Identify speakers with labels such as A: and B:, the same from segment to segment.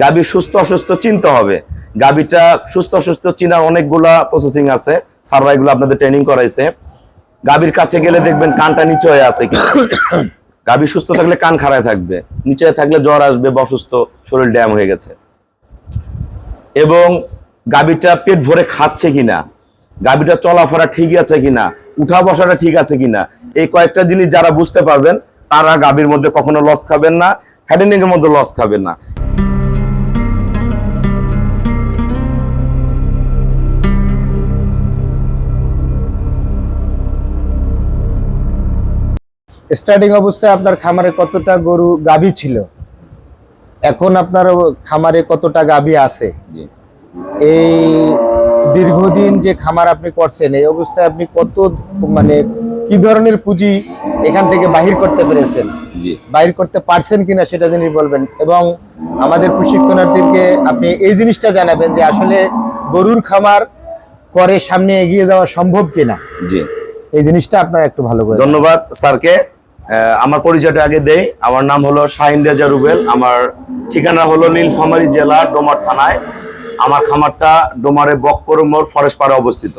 A: গাভী সুস্থ অসুস্থ চিনতে হবে। গাভীটা সুস্থ অসুস্থ চিনার অনেকগুলা প্রসেসিং আছে। স্যাররা এগুলো আপনাদের ট্রেনিং করাইছে। গাভীর কাছে গেলে দেখবেন কানটা নিচে হয়ে আছে কি গাভী সুস্থ থাকলে কান খাড়ায় থাকবে। নিচে থাকলে জ্বর আসবে, বা অসুস্থ, শরীর ড্যাম হয়ে গেছে। এবং গাভীটা পেট ভরে খাচ্ছে কিনা? গাভীটা চলাফেরা ঠিক আছে কিনা? উঠা বসাটা ঠিক আছে কিনা? এই কয়েকটা জিনিস যারা বুঝতে পারবেন, তারা গাভীর মধ্যে কখনো লস খাবেন না ফ্যাটেনিং এর মধ্যে লস খাবেন না।
B: স্টার্টিং অবস্থায় আপনার খামারে কতটা গরু গাভী ছিল? এখন আপনার খামারে কতটা গাভী আছে? এই দীর্ঘদিন যে খামার আপনি করছেন এই অবস্থায় আপনি কত মানে কি ধরনের পুঁজি এখান থেকে বাহির করতে পেরেছেন? বাহির করতে পারছেন কিনা সেটা জিনিস বলবেন। এবং আমাদের প্রশিক্ষণার্থীকে আপনি এই জিনিসটা জানাবেন যে আসলে গরুর খামার করে সামনে এগিয়ে যাওয়া সম্ভব কিনা?
A: জি।
B: এই জিনিসটা আপনার একটু ভালো করে
A: ধন্যবাদ স্যারকে। আমার পরিচয়টা আগে দেই। আমার নাম হলো শাহিন রেজা রুবেল। আমার ঠিকানা হলো নীলফামারী জেলা, ডোমার থানায়। আমার খামারটা ডোমারে বক্কর মোড় ফরেস্ট পাড়ে অবস্থিত।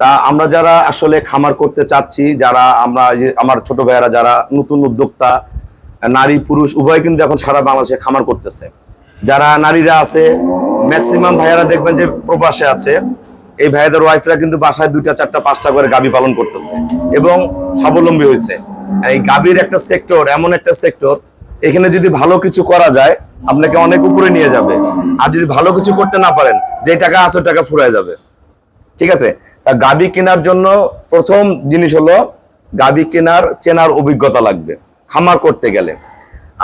A: তা আমরা যারা আসলে খামার করতে চাচ্ছি, যারা আমরা আমার ছোট ভাইয়েরা যারা নতুন উদ্যোক্তা, নারী, পুরুষ, উভয় কিন্তু এখন সারা বাংলাদেশে খামার করতেছে। যারা নারীরা আছে ম্যাক্সিমাম ভাইয়েরা দেখবেন যে প্রবাসে আছে, এই ভাইয়াদের ওয়াইফরা কিন্তু বাসায় দুইটা, চারটা, পাঁচটা করে গাবি পালন করতেছে এবং স্বাবলম্বী হয়েছে। এই গাবির একটা সেক্টর এমন একটা সেক্টর এখানে যদি ভালো কিছু করা যায়, আপনাকে অনেক উপরে নিয়ে যাবে। আর যদি ভালো কিছু করতে না পারেন, যে টাকা আছে টাকা ফুরায় যাবে। ঠিক আছে? গাবি কেনার জন্য প্রথম জিনিস হলো গাবি কেনার, চেনার অভিজ্ঞতা লাগবে, খামার করতে গেলে।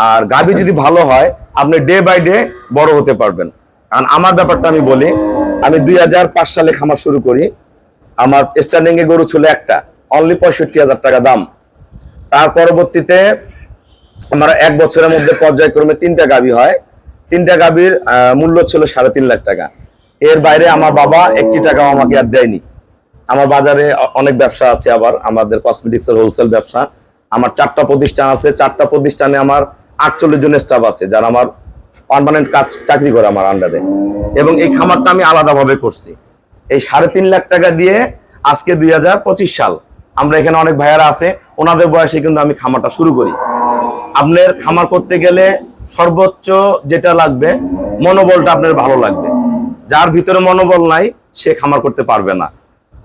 A: আর গাবি যদি ভালো হয়, আপনি ডে বাই ডে বড় হতে পারবেন। কারণ আমার ব্যাপারটা আমি বলি, আমি দুই হাজার পাঁচ সালে খামার শুরু করি। আমার স্ট্যান্ডিং এ গরু ছিল একটা অনলি পঁয়ষট্টি হাজার টাকা দাম। তার পরবর্তীতে আমার এক বছরের মধ্যে পর্যায়ক্রমে তিনটা গাবি হয়। তিনটা গাবির মূল্য ছিল সাড়ে তিন লাখ টাকা। এর বাইরে আমার বাবা একটি টাকাও আমাকে আর দেয়নি। আমার বাজারে অনেক ব্যবসা আছে আবার, আমাদের কসমেটিক্স এর হোলসেল ব্যবসা। আমার চারটা প্রতিষ্ঠান আছে। চারটা প্রতিষ্ঠানে আমার আটচল্লিশ জন স্টাফ আছে, যারা আমার পার্মানেন্ট কাজ, চাকরি করে আমার আন্ডারে এবং এই খামারটা আমি আলাদাভাবে করছি। এই সাড়ে তিন লাখ টাকা দিয়ে আজকে দুই হাজার পঁচিশ সাল আমরা এখানে অনেক ভাইয়ারা আছে। ওনাদের বয়সে কিন্তু আমি খামারটা শুরু করি। আপনার খামার করতে গেলে সর্বোচ্চ যেটা লাগবে, মনোবলটা আপনার ভালো লাগবে। যার ভিতরে মনোবল নাই, সে খামার করতে পারবে না।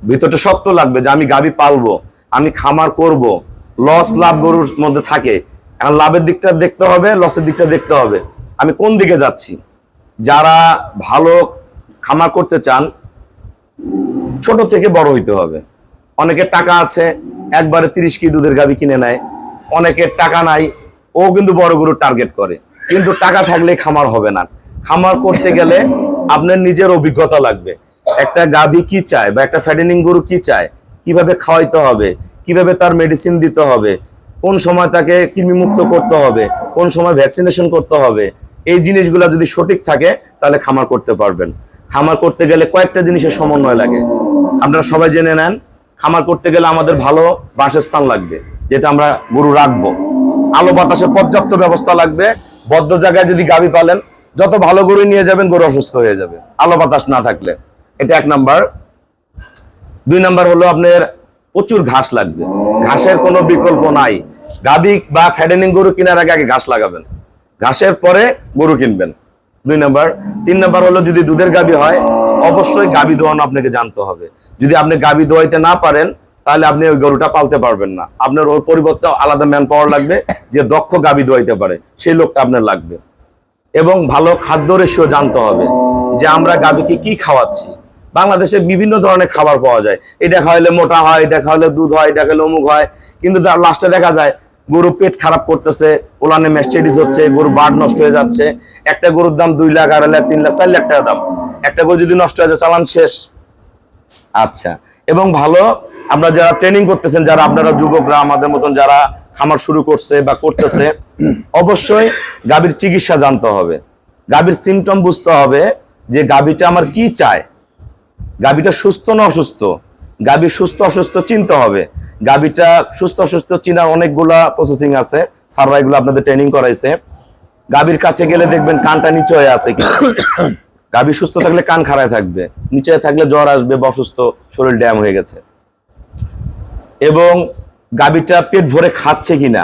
A: ভিতরটা শক্ত লাগবে যে আমি গাবি পালবো, আমি খামার করব। লস লাভ গরুর মধ্যে থাকে। এখন লাভের দিকটা দেখতে হবে লসের দিকটা দেখতে হবে। আমি কোন দিকে যাচ্ছি? যারা ভালো খামার করতে চান, ছোট থেকে বড় হইতে হবে। অনেকের টাকা আছে একবারে তিরিশ কেজি দুধের গাবি কিনে নেয়। অনেকের টাকা নাই, ও কিন্তু বড় গরু টার্গেট করে। কিন্তু টাকা থাকলে খামার হবে না। খামার করতে গেলে আপনার নিজের অভিজ্ঞতা লাগবে। একটা গাভী কি চায় বা একটা ফ্যাটেনিং গরু কি চায়, কীভাবে খাওয়াইতে হবে, কীভাবে তার মেডিসিন দিতে হবে, কোন সময় তাকে কৃমিমুক্ত করতে হবে, কোন সময় ভ্যাকসিনেশন করতে হবে, এই জিনিসগুলো যদি সঠিক থাকে, তাহলে খামার করতে পারবেন। খামার করতে গেলে কয়েকটা জিনিসের সমন্বয় লাগে। আপনারা সবাই জেনে নেন খামার করতে গেলে আমাদের ভালো বাসস্থান লাগবে, যেটা আমরা গরু রাখব। আলো বাতাসের পর্যাপ্ত ব্যবস্থা লাগবে। বদ্ধ জায়গায় যদি গাবি পালেন, যত ভালো গরু নিয়ে যাবেন, গরু অসুস্থ হয়ে যাবে। আলো বাতাস না থাকলে। এটা এক নাম্বার। দুই নাম্বার হলো আপনার প্রচুর ঘাস লাগবে। ঘাসের কোনো বিকল্প নাই। গাবি বা ফ্যাডেনিং গরু কেনার আগে আগে ঘাস লাগাবেন। ঘাসের পরে গরু কিনবেন। দুই নাম্বার। তিন নাম্বার হলো যদি দুধের গাবি হয় অবশ্যই গাবি দোয়ানো আপনাকে জানতে হবে। যদি আপনি গাবি দোয়াইতে না পারেন, তাহলে আপনি ওই গরুটা পালতে পারবেন না। আপনার ওর পরিবর্তে আলাদা ম্যান পাওয়ার লাগবে যে দক্ষ গাবি দোয়াইতে পারে, সেই লোকটা আপনার লাগবে। এবং ভালো খাদ্য রেশিও জানতে হবে যে আমরা গাভীকে কি খাওয়াচ্ছি। বাংলাদেশে বিভিন্ন ধরনের খাবার পাওয়া যায়। এটা খাওয়াইলে মোটা হয়, এটা খাওয়াইলে দুধ হয়, এটা খাওয়াইলে অমুক হয়। কিন্তু তার লাস্টে দেখা যায় গরু পেট খারাপ করতেছে, ওলানে ম্যাস্টাইটিস হচ্ছে গরু বার্ড নষ্ট হয়ে যাচ্ছে। একটা গরুর দাম দুই লাখ, আড়াই লাখ, তিন লাখ, চার লাখ টাকা দাম। একটা গরু যদি নষ্ট হয়ে যায়, চালান শেষ। আচ্ছা এবং ভালো, আমরা যারা ট্রেনিং করতেছেন, যারা আপনারা যুবকরা, আমাদের মতন যারা খামার শুরু করছে বা করতেছে, অবশ্যই গাভীর চিকিৎসা জানতে হবে। গাভীর সিমটম বুঝতে হবে যে গাভীটা আমার কি চায়। গাভীটা সুস্থ না অসুস্থ? গাভী সুস্থ অসুস্থ চিনতে হবে। গাভীটা সুস্থ অসুস্থ চিনার অনেকগুলা প্রসেসিং আছে। স্যাররা এগুলো আপনাদের ট্রেনিং করাইছে। গাভীর কাছে গেলে দেখবেন কানটা নিচে হয়ে আছে কি গাভী সুস্থ থাকলে কান খাড়ায় থাকবে। নিচে থাকলে জ্বর আসবে বা অসুস্থ, শরীর ড্যাম হয়ে গেছে। এবং গাভীটা পেট ভরে খাচ্ছে কিনা।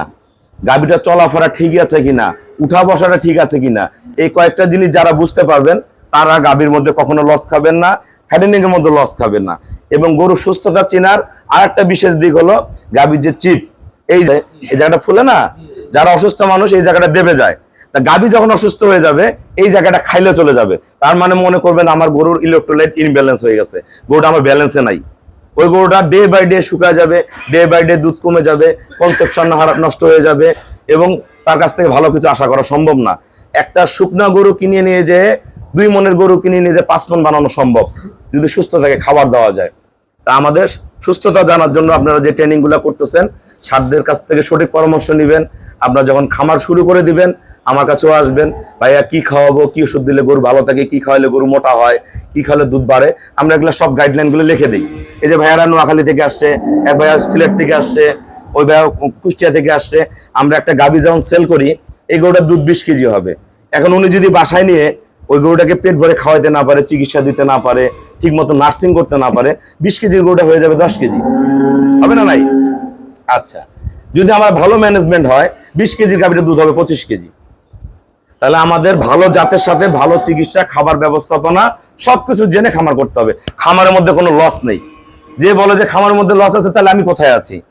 A: গাভীটা চলাফেরা ঠিক আছে কিনা। উঠা বসাটা ঠিক আছে কিনা। এই কয়েকটা জিনিস যারা বুঝতে পারবেন তারা গাভীর মধ্যে কখনো লস খাবেন না ফ্যাটেনিং এর মধ্যে লস খাবেন না। এবং গরু সুস্থতা চেনার আর একটা বিশেষ দিক হলো গাভীর যে চিপ এই যে জায়গাটা ফুলে না? যারা অসুস্থ মানুষ এই জায়গাটা দেবে যায়। তা গাভী যখন অসুস্থ হয়ে যাবে, এই জায়গাটা খাইলে চলে যাবে। তার মানে মনে করবেন আমার গরুর ইলেকট্রোলাইট ইনব্যালেন্স হয়ে গেছে। গরুটা আমার ব্যালেন্সে নাই। ওই গরুটা ডে বাই ডে শুকায় যাবে ডে বাই ডে দুধ কমে যাবে কনসেপশন নষ্ট হয়ে যাবে এবং তার কাছ থেকে ভালো কিছু আশা করা সম্ভব না। একটা শুকনা গরু কিনে নিয়ে যে দুই মনের গরু কিনে নিয়ে যে পাঁচ মন বানানো সম্ভব, যদি সুস্থ থাকে খাবার দেওয়া যায়। তা আমাদের সুস্থতা জানার জন্য আপনারা যে ট্রেনিংগুলা করতেছেন, সারদের কাছ থেকে সঠিক পরামর্শ নেবেন। আপনারা যখন খামার শুরু করে দিবেন, আমার কাছেও আসবেন, ভাইয়া, কি খাওয়াবো? কি ওষুধ দিলে গরু ভালো থাকে? কি খাওয়ালে গরু মোটা হয়? কি খাওয়ালে দুধ বাড়ে? আমরা এগুলো সব গাইডলাইনগুলো লিখে দিই। এই যে ভাইয়ারা নোয়াখালী থেকে আসছে, এক ভাইয়া সিলেট থেকে আসছে, ওই ভাইয়া কুষ্টিয়া থেকে আসছে, আমরা একটা গাভী যখন সেল করি, এই গরুটার দুধ বিশ কেজি হবে। এখন উনি যদি বাসায় নিয়ে ওই গরুটাকে পেট ভরে খাওয়াইতে না পারে, চিকিৎসা দিতে না পারে ঠিক মতো নার্সিং করতে না পারে, বিশ কেজির গরুটা হয়ে যাবে দশ কেজি। হবে না নাই? আচ্ছা যদি আমার ভালো ম্যানেজমেন্ট হয়, বিশ কেজির গাভীটা দুধ হবে পঁচিশ কেজি। তাহলে আমাদের ভালো জাতের সাথে ভালো চিকিৎসা, খাবার ব্যবস্থাপনা, সবকিছু জেনে খামার করতে হবে। খামারের মধ্যে কোনো লস নেই। যে বলে যে খামারের মধ্যে লস আছে, তাহলে আমি কোথায় আছি?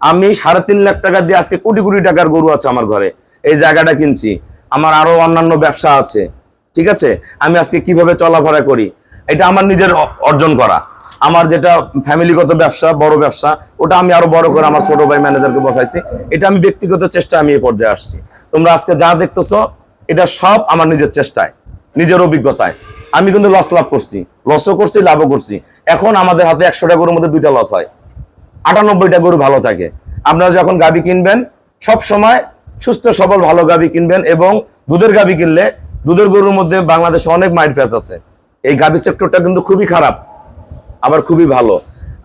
A: আমি সাড়ে তিন লাখ টাকা দিয়ে আজকে কোটি কোটি টাকার গরু আছে আমার ঘরে। এই জায়গাটা কিনছি। আমার আরও অন্যান্য ব্যবসা আছে। ঠিক আছে? আমি আজকে কীভাবে চলাফেরা করি? এটা আমার নিজের অর্জন করা। আমার যেটা ফ্যামিলিগত ব্যবসা, বড় ব্যবসা, ওটা আমি আরও বড় করে আমার ছোট ভাই ম্যানেজারকে বসাইছি। এটা আমি ব্যক্তিগত চেষ্টা আমি এই পর্যায়ে আসছি। তোমরা আজকে যা দেখতেছো, এটা সব আমার নিজের চেষ্টায়, নিজের অভিজ্ঞতায়। আমি কিন্তু লস লাভ করছি। লসও করছি, লাভও করছি। এখন আমাদের হাতে একশোটা গরুর মধ্যে দুইটা লস হয়। আটানব্বইটা গরু ভালো থাকে। আপনারা যখন গাবি কিনবেন সব সময় সুস্থ, সবল, ভালো গাবি কিনবেন এবং দুধের গাবি কিনলে দুধের গরুর মধ্যে বাংলাদেশে অনেক মাইট প্যাচ আছে। এই গাবি সেক্টরটা কিন্তু খুবই খারাপ, আবার খুবই ভালো।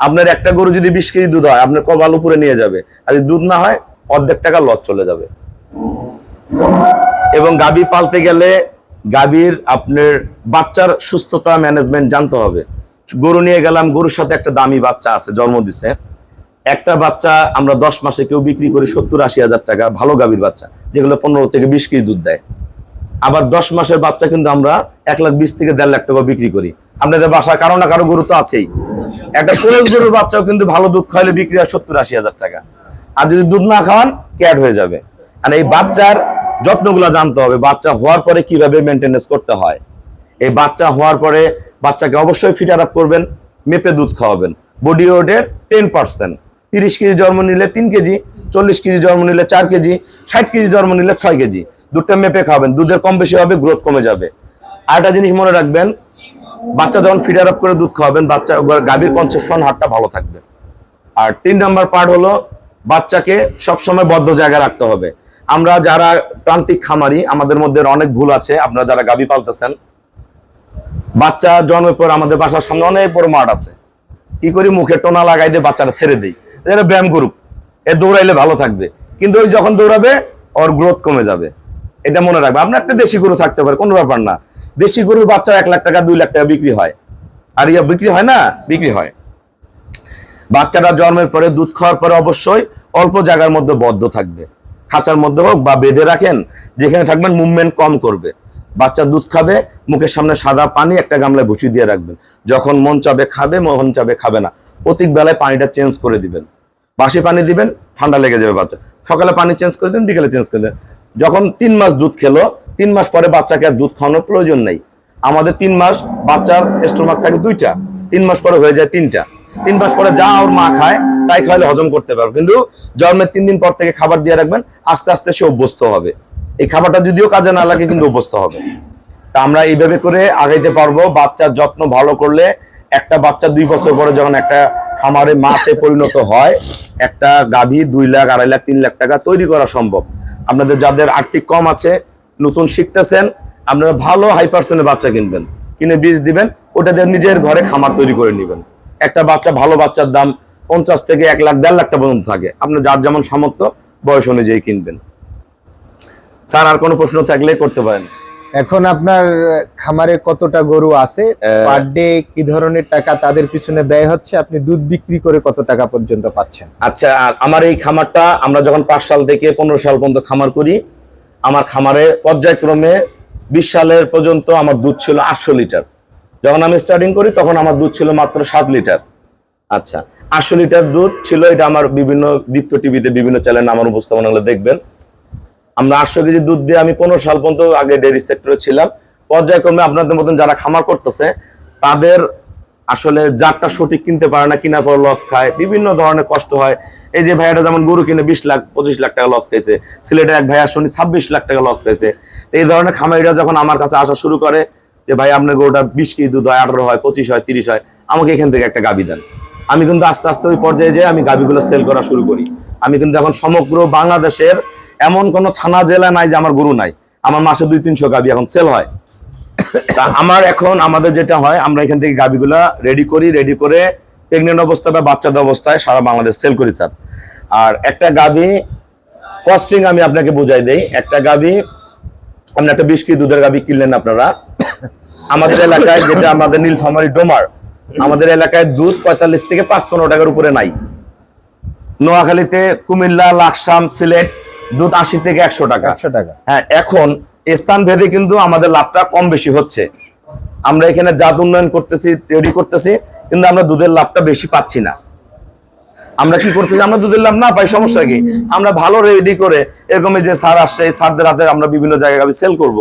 A: আপনার একটা গরু যদি বিশ কেজি দুধ হয়, আপনার কবাল উপরে নিয়ে যাবে। আর যদি দুধ না হয়, অর্ধেক টাকা লস চলে যাবে। এবং গাবি পালতে গেলে গাবির আপনার বাচ্চার সুস্থতা ম্যানেজমেন্ট জানতে হবে। গরু নিয়ে গেলাম, গরুর সাথে একটা দামি বাচ্চা আছে, জন্ম দিছে। একটা বাচ্চা আমরা দশ মাসে কেউ বিক্রি করি সত্তর আশি হাজার টাকা, ভালো গাভীর বাচ্চা, যেগুলো পনেরো থেকে বিশ কেজি দুধ দেয়। আবার দশ মাসের বাচ্চা কিন্তু আমরা এক লাখ বিশ থেকে দেড় লাখ টাকা বিক্রি করি। আপনাদের বাসায় কারও না কারও গরু তো আছেই। একটা কোরেজ গরুর বাচ্চাও কিন্তু ভালো দুধ খাওয়ালে বিক্রি হয় সত্তর আশি হাজার টাকা। আর যদি দুধ না খাওয়ান, ক্যাট হয়ে যাবে। আর এই বাচ্চার যত্নগুলো জানতে হবে, বাচ্চা হওয়ার পরে কীভাবে মেনটেনেন্স করতে হয়। এই বাচ্চা হওয়ার পরে বাচ্চাকে অবশ্যই ফিটার আপ করবেন, মেপে দুধ খাওয়াবেন। বডি ওয়েটের টেন পার্সেন্ট তিরিশ কেজি জন্ম নিলে তিন কেজি, চল্লিশ কেজি জন্ম নিলে চার কেজি, ষাট কেজি জন্ম নিলে ছয় কেজি। দুধটা মেপে খাওয়াবেন দুধের কম বেশি হবে গ্রোথ কমে যাবে। আর একটা জিনিস মনে রাখবেন, বাচ্চা যখন ফিটার আপ করে দুধ খাওয়াবেন, বাচ্চা গাভীর কনসেপশন হারটা ভালো থাকবে। আর তিন নাম্বার পার্ট হলো, বাচ্চাকে সবসময় বদ্ধ জায়গায় রাখতে হবে। আমরা যারা প্রান্তিক খামারি, আমাদের মধ্যে অনেক ভুল আছে, আপনারা যারা গাভী পালতেছেন, বাচ্চা জন্মের পর আমাদের বাসার সামনে অনেক বড় মাঠ আছে। কি করি, মুখে টোনা লাগাই দিয়ে বাচ্চাটা ছেড়ে দিই। এটা ব্যায়াম করুক। এ দৌড়াইলে ভালো থাকবে। কিন্তু ওই যখন দৌড়াবে, ওর গ্রোথ কমে যাবে। এটা মনে রাখবে। আপনার একটা দেশি গরু থাকতে পারে, কোনো ব্যাপার না। দেশি গরুর বাচ্চা এক লাখ টাকা, দুই লাখ টাকা বিক্রি হয়। আর ইয়া বিক্রি হয় না? বিক্রি হয়। বাচ্চাটা জন্মের পরে দুধ খাওয়ার পরে অবশ্যই অল্প জায়গার মধ্যে বদ্ধ থাকবে। খাঁচার মধ্যে হোক বা বেঁধে রাখেন, যেখানে থাকবেন মুভমেন্ট কম করবে। বাচ্চা দুধ খাবে, মুখের সামনে সাদা পানি একটা গামলায় ভুচি দিয়ে রাখবেন। যখন মন চাবে খাবে, মন চাবে খাবে না। প্রত্যেক বেলায় পানিটা চেঞ্জ করে দিবেন। বাসি পানি দিবেন, ঠান্ডা লেগে যাবে বাচ্চা। সকালে পানি চেঞ্জ করে দিন, বিকেলে চেঞ্জ করে দেন। যখন তিন মাস দুধ খেলো, তিন মাস পরে বাচ্চাকে আর দুধ খাওয়ানোর প্রয়োজন নেই। আমাদের তিন মাস বাচ্চার স্টোমাক থাকে দুইটা। তিন মাস পরে হয়ে যায় তিনটা। তিন মাস পরে যা ওর মা খায়, তাই খাওয়ালে হজম করতে পারবে। কিন্তু জন্মের তিন দিন পর থেকে খাবার দিয়ে রাখবেন, আস্তে আস্তে সে অভ্যস্ত হবে। এই খাবারটা যদিও কাজে না লাগে, কিন্তু অভ্যস্ত হবে। তা আমরা এইভাবে করে আগাইতে পারব, বাচ্চার যত্ন ভালো করলে একটা বাচ্চা দুই বছর পরে যখন একটা খামারে মাতে পরিণত হয়, একটা গাভী দুই লাখ, আড়াই লাখ, তিন লাখ টাকা তৈরি করা সম্ভব। আপনাদের যাদের আর্থিক কম আছে, নতুন শিখতেছেন, আপনারা ভালো হাই পার্সেন্টের বাচ্চা কিনবেন। কিনে বীজ দিবেন, ওটা দিয়ে নিজের ঘরে খামার তৈরি করে নেবেন। একটা বাচ্চা, ভালো বাচ্চার দাম পঞ্চাশ থেকে এক লাখ, দেড় লাখ টাকা পর্যন্ত থাকে। আপনার যার যেমন সামর্থ্য, বয়স অনুযায়ী কিনবেন। স্যার, আর কোনো প্রশ্ন থাকলে করতে পারেন।
B: এখন আপনার খামারে কতটা গরু আছে? পার ডে কি ধরনের টাকা তাদের পিছনে ব্যয় হচ্ছে? আপনি দুধ বিক্রি করে কত টাকা পর্যন্ত পাচ্ছেন?
A: আচ্ছা আমার এই খামারটা আমরা যখন পাঁচ সাল থেকে পনেরো সাল পর্যন্ত খামার করি আমার খামারে পর্যায়ক্রমে বিশ সালের পর্যন্ত আমার দুধ ছিল আটশো লিটার। যখন আমি স্টার্টিং করি তখন আমার দুধ ছিল মাত্র সাত লিটার। আচ্ছা আটশো লিটার দুধ ছিল এটা আমার বিভিন্ন দীপ্ত টিভিতে বিভিন্ন চ্যানেল আমার উপস্থাপনা দেখবেন। আমরা আটশো কেজি দুধ দিয়ে আমি পনেরো সাল পর্যন্ত আগে ডেয়ারি সেক্টরে ছিলাম। পর্যায়ক্রমে আপনাদের মতন যারা খামার করতেছে, তাদের আসলে জাতটা সঠিক কিনতে পারে না, কেনার পর লস খায়। বিভিন্ন ধরনের কষ্ট হয়। এই যে ভাইয়াটা যেমন গরু কিনে বিশ লাখ, পঁচিশ লাখ টাকা লস খাইছে। সিলেটের এক ভাইয়া শুনি ছাব্বিশ লাখ টাকা লস খাইছে। এই ধরনের খামারিরা যখন আমার কাছে আসা শুরু করে যে, ভাই, আপনার গরুটা বিশ কেজি দুধ হয়, আঠারো হয়, পঁচিশ হয়, তিরিশ হয়, আমাকে এখান থেকে একটা গাবি দেন। আমি কিন্তু আস্তে আস্তে ওই পর্যায়ে যেয়ে আমি গাবিগুলো সেল করা শুরু করি। আমি কিন্তু এখন সমগ্র বাংলাদেশের এমন কোনো থানা, জেলা নাই যে আমার গরু নাই। আমার মাসে দুই তিনশো গাবি এখন সেল হয়। তা আমার এখন, আমাদের যেটা হয়, আমরা এখান থেকে গাবিগুলা রেডি করি রেডি করে প্রেগনেন্ট অবস্থায় বা বাচ্চাদের অবস্থায় সারা বাংলাদেশ সেল করি স্যার আর একটা গাবি কস্টিং আমি আপনাকে বুঝাই দেই। একটা গাবি, আপনি একটা বিশ কেজি দুধের গাবি কিনলেন আপনারা। আমাদের এলাকায় যেটা আমাদের নীলফামারি ডোমার, আমাদের এলাকায় দুধ পঁয়তাল্লিশ থেকে পাঁচ পনেরো টাকার উপরে নাই। নোয়াখালীতে কুমিল্লা, লাকসাম, সিলেট দুধ আশি থেকে একশো টাকা।
B: একশো টাকা।
A: হ্যাঁ এখন স্থান ভেদে কিন্তু আমাদের লাভটা কম বেশি হচ্ছে। আমরা এখানে জাত উন্নয়ন করতেছি রেডি করতেছি কিন্তু আমরা দুধের লাভটা বেশি পাচ্ছি না। আমরা কি করতেছি? আমরা দুধের লাভ না পাই সমস্যা কি? আমরা ভালো রেডি করে এরকম যে সার আসছে এই সারদের হাতে আমরা বিভিন্ন জায়গায় গাবি সেল করব।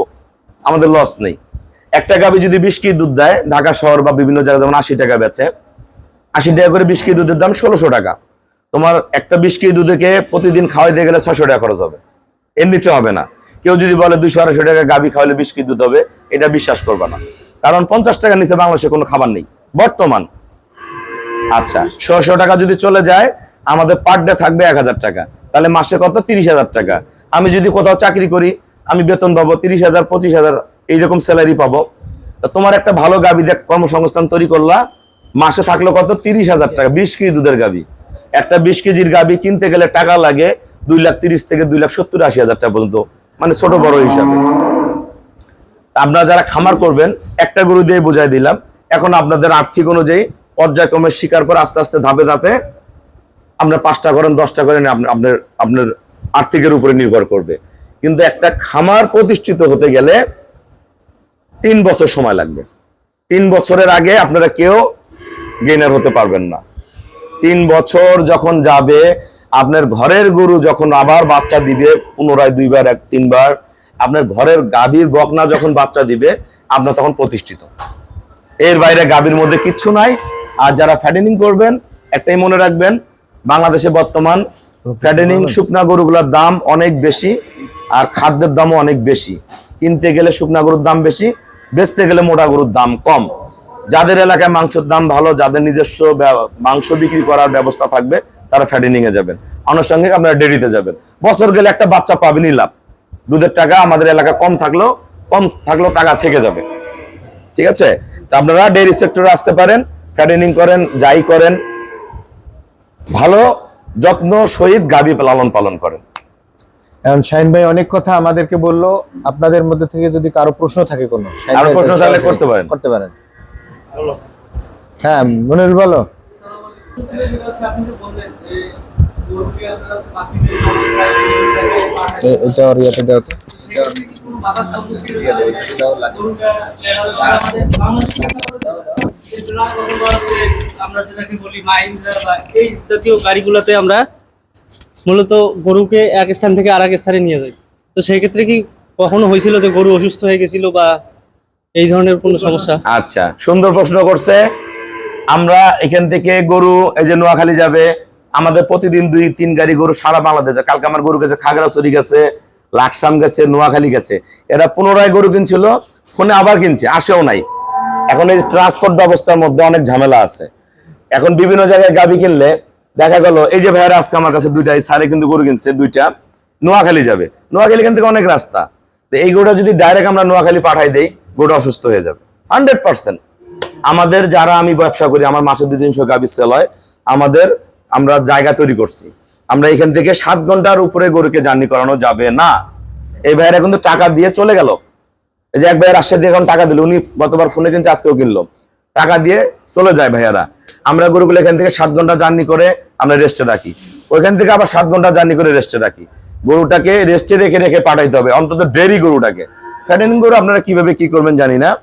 A: আমাদের লস নেই। একটা গাবি যদি বিশ কেজি দুধ দেয় ঢাকা শহর বা বিভিন্ন জায়গায় যেমন আশি টাকা বেচে আশি টাকা করে বিশ কেজি দুধের দাম ষোলোশো টাকা। তোমার একটা বিশ কেজি দুধেকে প্রতিদিন খাওয়াই দিয়ে গেলে ছশো টাকা খরচ হবে। এর নিচে হবে না। কেউ যদি বলে দুইশো, আড়াইশো টাকা গাবি খাওয়ালে বিশ কেজি দুধ হবে, এটা বিশ্বাস করবে না। কারণ পঞ্চাশ টাকার নিচে বাংলাদেশে কোনো খাবার নেই। বর্তমান। আচ্ছা ছশো টাকা যদি চলে যায়, আমাদের পার ডে থাকবে এক হাজার টাকা। তাহলে মাসে কত? তিরিশ হাজার টাকা। আমি যদি কোথাও চাকরি করি, আমি বেতন পাবো তিরিশ হাজার, পঁচিশ হাজার, এইরকম স্যালারি পাবো। তোমার একটা ভালো গাবি দেখ, কর্মসংস্থান তৈরি করলা, মাসে থাকল কত? তিরিশ হাজার টাকা বিশ কেজি দুধের গাবি। একটা বিশ কেজির গাবি কিনতে গেলে টাকা লাগে দুই লাখ তিরিশ থেকে দুই লাখ সত্তর আশি হাজার টাকা পর্যন্ত মানে ছোট বড় হিসাবে। আপনারা যারা খামার করবেন, একটা গরু দিয়ে বুঝাই দিলাম, এখন আপনাদের আর্থিক অনুযায়ী পর্যায়ক্রমে শিকার করে আস্তে আস্তে ধাপে ধাপে আপনার পাঁচটা করেন, দশটা করেন আপনার আপনার আর্থিকের উপরে নির্ভর করবে। কিন্তু একটা খামার প্রতিষ্ঠিত হতে গেলে তিন বছর সময় লাগবে। তিন বছরের আগে আপনারা কেউ গেইনার হতে পারবেন না। তিন বছর যখন যাবে, আপনার ঘরের গরু যখন আবার বাচ্চা দিবে, পুনরায় দুইবার এক তিনবার, আপনার ঘরের গাভীর বকনা যখন বাচ্চা দিবে, আপনার তখন প্রতিষ্ঠিত। এর বাইরে গাভীর মধ্যে কিচ্ছু নাই। আর যারা ফ্যাটেনিং করবেন, একটাই মনে রাখবেন, বাংলাদেশে বর্তমান ফ্যাটেনিং শুকনা গরুগুলোর দাম অনেক বেশি আর খাদ্যের দামও অনেক বেশি। কিনতে গেলে শুকনা গরুর দাম বেশি, বেচতে গেলে মোটা গরুর দাম কম। যাদের এলাকায় মাংসের দাম ভালো যাদের নিজস্ব মাংস বিক্রি করার ব্যবস্থা থাকবে তারা ফ্যাটেনিং এ যাবেন। আনুষঙ্গিক আপনারা ডেরিতে যাবেন। বছর গেলে একটা বাচ্চা পাবেনই লাভ। দুধের টাকা আমাদের এলাকা কম থাকলেও কম থাকলেও টাকা থেকে যাবে। ঠিক আছে? তা আপনারা ডেয়ারি সেক্টরে আসতে পারেন ফ্যাটেনিং করেন যাই করেন। ভালো যত্ন সহিত গাভী লালন পালন করেন।
B: এখন শাহিন ভাই অনেক কথা আমাদেরকে বলল। আপনাদের মধ্যে থেকে যদি কারও প্রশ্ন থাকে কোনো
A: প্রশ্ন থাকলে করতে পারেন।
B: করতে পারেন। হ্যাঁ মনির বলো। এটা ওর ইয়েতে দাও তো।
C: আমরা যেটাকে বলি মাইন্ডা বা এই জাতীয় গাড়িগুলোতে আমরা মূলত গরুকে এক স্থান থেকে আর এক স্থানে নিয়ে যাই। তো সেই ক্ষেত্রে কি কখনো হয়েছিল যে গরু অসুস্থ হয়ে গেছিল বা এই ধরনের কোনো সমস্যা?
A: আচ্ছা সুন্দর প্রশ্ন করছে। আমরা এখান থেকে গরু, এই যে নোয়াখালী যাবে, আমাদের প্রতিদিন দুই, তিন গাড়ি গরু সারা বাংলাদেশ। কালকে আমার গরু গেছে, খাগড়াছড়ি গেছে, লাকসাম গেছে, নোয়াখালী গেছে। এরা পুনরায় গরু কিনছিল, ফোনে আবার কিনছে, আসেও নাই। এখন এই ট্রান্সপোর্ট ব্যবস্থার মধ্যে অনেক ঝামেলা আছে। এখন বিভিন্ন জায়গায় গাবি কিনলে দেখা গেল, এই যে ভাইয়ারা আজকে আমার কাছে দুইটা সারে কিন্তু গরু কিনছে দুইটা, নোয়াখালী যাবে। নোয়াখালী এখান থেকে অনেক রাস্তা। তো এই গরুটা যদি ডাইরেক্ট আমরা নোয়াখালী পাঠাই দেই গরুটা অসুস্থ হয়ে যাবে। Hundred percent. আমাদের যারা আমি ব্যবসা করি, আমার মাসে দুই তিনশো গাবি সেল হয়, আমাদের আমরা জায়গা তৈরি করছি। আমরা এখান থেকে সাত ঘণ্টার উপরে গরুকে জার্নি করানো যাবে না। এই ভাইয়েরা কিন্তু টাকা দিয়ে চলে গেল। এই যে এক ভাইয়ের রাজশাহী দিয়ে এখন টাকা দিল, উনি গতবার ফোনে কিনছে আজকেও কিনলো। টাকা দিয়ে চলে যায় ভাইয়ারা। আমরা গরুগুলো এখান থেকে সাত ঘণ্টা জার্নি করে আমরা রেস্টে রাখি। ওইখান থেকে আবার সাত ঘণ্টা জার্নি করে রেস্টে রাখি। গরুটাকে রেস্টে রেখে রেখে পাঠাইতে হবে। অন্তত ডেরি গরুটাকে। ফ্যাটেনিং গরু আপনারা কীভাবে কি করবেন জানি না।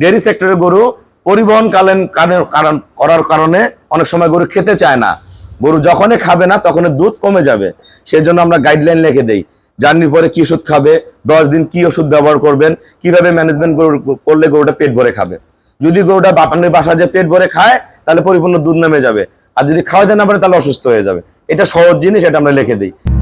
A: ডেরি সেক্টরের গরু পরিবহন কালেন কারণ- কারণ করার কারণে অনেক সময় গরু খেতে চায় না। গরু যখনই খাবে না তখন দুধ কমে যাবে। সেই জন্য আমরা গাইডলাইন লিখে দেই। জার্নির পরে কি ওষুধ খাবে, দশ দিন কি ওষুধ ব্যবহার করবেন, কীভাবে ম্যানেজমেন্ট করলে গরুটা পেট ভরে খাবে। যদি গরুটা বাপানের বাসা যে পেট ভরে খায়, তাহলে পরিপূর্ণ দুধ নেমে যাবে। আর যদি খাওয়াতে না পারে, তাহলে অসুস্থ হয়ে যাবে। এটা সহজ জিনিস, এটা আমরা লিখে দিই।